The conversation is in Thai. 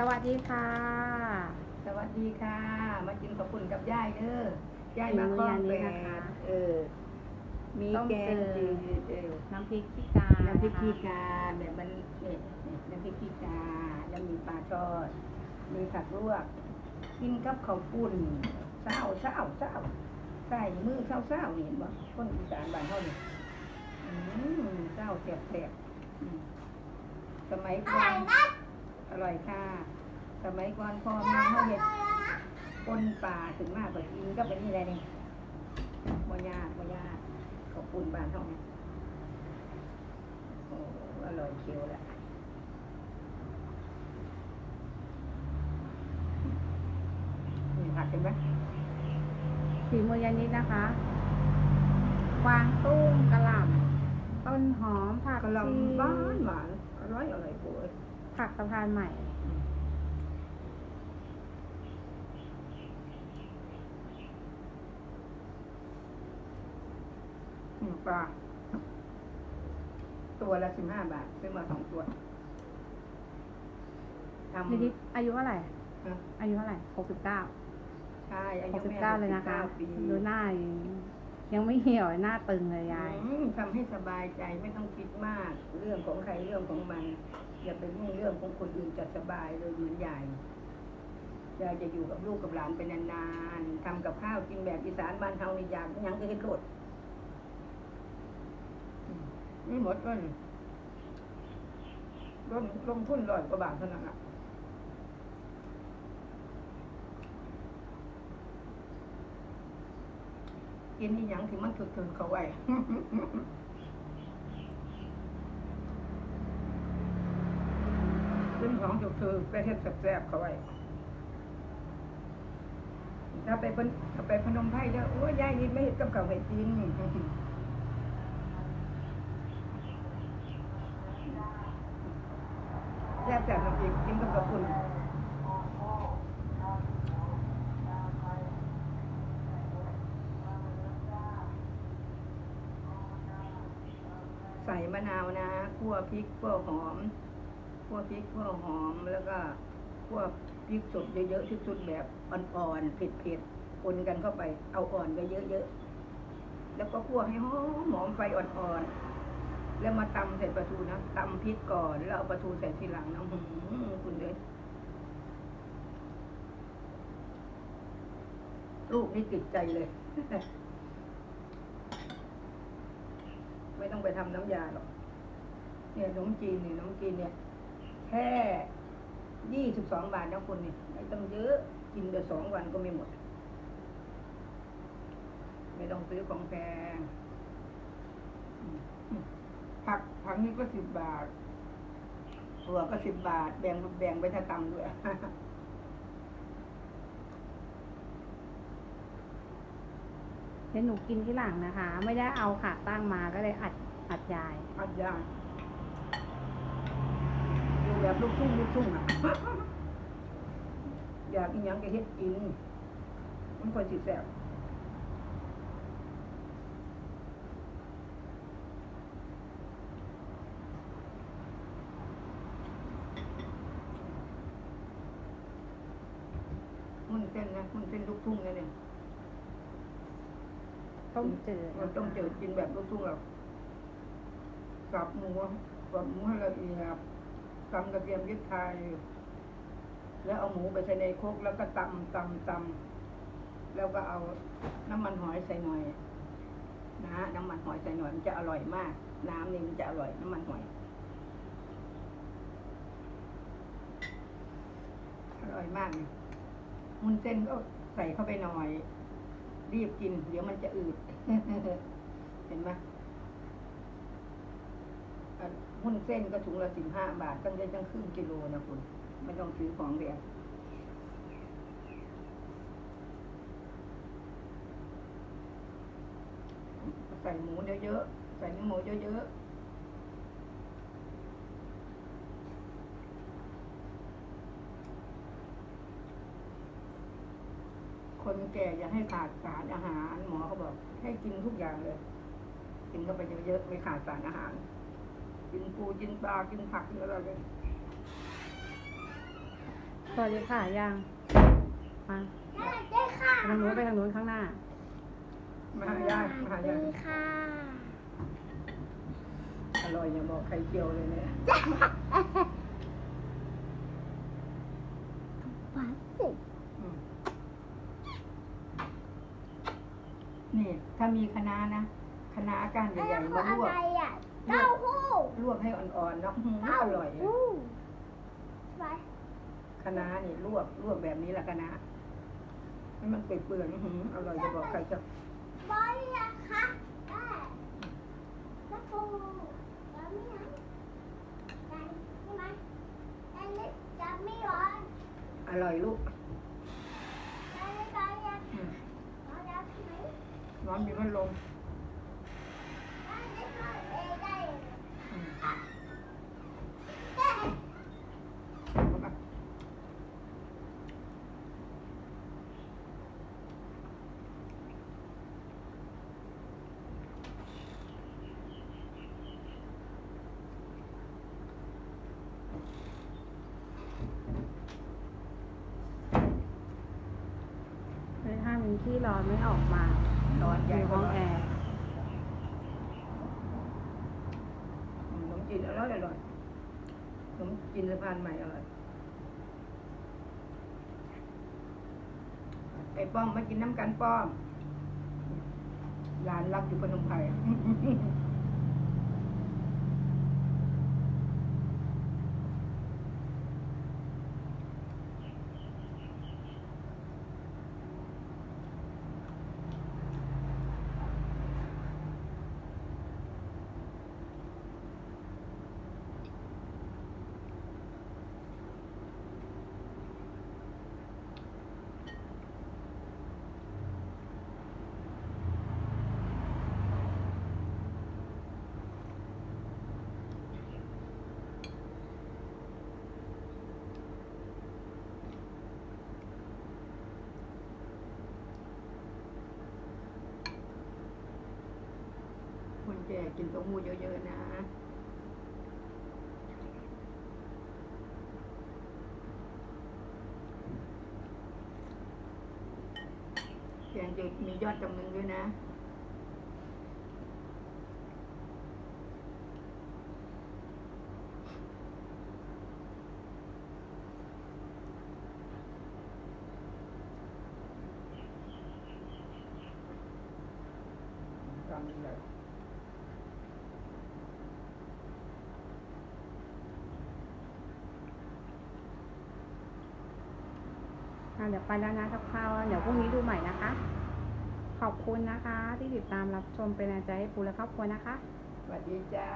สวัสดีค่ะสวัสดีค่ะ มากินกับปุ่นกับยายเด้อยายมาเมนูคล้องยำนี้แปนะคะดเออ มีต้มแกงเจจือดเออน้ำพริกขี้กาน้ำพริกนะคะขี้กาแบบมันเนี่ยเนี่ยน้ำพริกขี้กาแล้วมีปลาทอด มีผักลวก กินกับข้าวปุ้นเช้าเช้าเช้าใส่มือเช้าเช้านี่เห็นบ่คนอีสานบ้านเฮานี่อืมเช้าแซ่บๆอืมสมัยก่อน อร่อยค่ะ สมัยก่อนพ่อแม่เฮาเฮ็ดปนป่าถึงมากกว่ากินก็เป็นนี่แหละนี่บ่ยากบ่ยากขอบคุณบ้านเท่านี้โอ้อร่อยเคียวแหละมีผักเห็นไหมฝีมือยานิดนะคะกวางตุ้งกระหล่ำต้นหอมผักกะหชีล่ำบ้านหวานอร่อยอร่อยโอ้ย ผักสะพานใหม่อืมปลาตัวละสิบห้าบาท ซื้อมาสองตัวทำนิดิอายุเท่าไหร่ ฮะ อายุเท่าไหร่หกสิบเก้าใช่อาหยุกสิบแม่เก้าเลยนะคะ69ปีดูหน้ายังยังไม่เหี่ยวหน้าตึงเลยยาย อืมทำให้สบายใจไม่ต้องคิดมาก เรื่องของใครเรื่องของมัน อย่าไปยุ่งเรื่องของคนอื่นจะสบายเลยเหมือนยายยายจะอยู่กับลูกกับหลานไปนานๆทำกับข้าวกินแบบอีสานบ้านเฮานี่อยากยังก็เฮ็ดโลดอืมนี่หมดเลยลงลงทุนร้อยกว่าบาทเท่านั้นอะกินนี่ยังที่มันถึกๆเขาไว้ เป็น ของจุกคือไปเฮ็ดแซ่บๆเขาไว้ถ้าไปพนถ้าไปพนมไพรเด้อโอ้ยยายนี่ไม่เฮ็ดกับข้าวให้กินแซ่บๆน้ำพริกกินกับกระปุ่นใส่มะนาวนะคั่วพริกคั่วหอม คั่วพริกคั่วหอมแล้วก็คั่วพริกสดเยอะๆที่สุดแบบอ่อนๆเผ็ดๆคนกันเข้าไปเอาอ่อนไปเยอะๆแล้วก็คั่วให้หอมหอมไฟอ่อนๆแล้วมาตำใส่ปลาทูนะตำพริกก่อนแล้วเอาปลาทูใส่ทีหลังนะหือคุณเลยลูกนี่ติดใจเลย ไม่ต้องไปทำน้ำยาหรอก เนี่ยขนมจีนนี่ขนมจีนเนี่ย แค่ยี่สิบสองบาทนะคุณนี่ไม่ต้องเยอะกินเดี๋ยวสองวันก็ไม่หมด ไม่ต้องซื้อของแพงอืมผักผักนี่ก็สิบบาทถั่วก็สิบบาท แบ่งแบ่งไปถ้าตำด้วยเดี๋ยวหนูกินที่หลังนะคะ ไม่ได้เอาขาตั้งมาก็เลยอัดอัดยาย อัดยาอยู่ แบบลูกทุ่งลูกทุ่งอะอยากกินยังก็เฮ็ดกินมันค่อยสิแซ่บมันเส้นนะมันเส้นลูกทุ่งนะเนี่ยต้มจืดเราต้องเจอกินแบบลูกทุ่งแบบสับหมูสับหมูให้ละเอียด ตำกระเทียมพริกไทย แล้วเอาหมูไปใส่ในโครกแล้วก็ตำตำตำแล้วก็เอาน้ำมันหอยใส่หน่อย นะน้ำมันหอยใส่หน่อยมันจะอร่อยมาก น้ำนี่มันจะอร่อยน้ำมันหอยอร่อยมากเลยมุนเส้นก็ใส่เข้าไปหน่อย รีบกิน เดี๋ยวมันจะอืด เห็นไหมอะ หุ้นเส้นก็ถุงละสิบห้าบาท ตั้งได้ตั้งครึ่งกิโลนะคุณ ไม่ต้องซื้อของเดียวใส่หมูเยอะๆ ใส่เนื้อหมูเยอะๆคนแก่อย่าให้ขาดสารอาหาร หมอเขาบอก ให้กินทุกอย่างเลย กินเข้าไปเยอะๆไม่ขาดสารอาหาร กินปูกินปลากินผักกินอะไรเลยวัสดีค่ะยังมาสวัสดีค่ะไปทางนู้นไปทางนู้นข้างหน้า มาหายายมาหายายสวัสดีค่ะอร่อยอย่าบอกไข่เจียวเลยเนี่ยหวานสิอืมนี่ ถ้ามีคะน้านะคะน้าก้านใหอันญ่นั้นๆคือมาลอะวกไรอะ เต้าหู้ลวกให้อ่อนๆเนาะอื้อหืออร่อยเต้าหู้ไปคะน้านี่ลวกลวกแบบนี้แหละคะน้าให้มันเปื่อยๆอื้อหืออร่อยจะบอกใครจะบอยอะคะได้เต้าหู้จะไม่ไหนได้ใช่ไหมอันนี้จะไม่ร้อนอร่อยลูกอันนี้ร้อนยังอืมร้อนแล้วใช่ไหม ร้อนมีพัดลม อันนี้ร้อนเองได้ อืม เอ๊ะ เอามา คือถ้ามี ที่ร้อนไม่ออกมาร้อนอใหญ่ยู่ห้องแอร์ขนมจีนอร่อยอร่อยขนมจีนสะพานใหม่อร่อยไอ้ป้อมมากินน้ำกันป้อมร้านรักอยู่พนมไพร คนแก่กินต้าหู้เยอะๆนะแกงจะมียอดจำนึงด้วยนะจำเลยอ่ เดี๋ยวไปแล้วนะกับข้าวเดี๋ยวพรุ่งนี้ดูใหม่นะคะ ขอบคุณนะคะ ที่ติดตามรับชมเป็นกำลังใจให้ปูและครอบครัวนะคะ สวัสดีจ้า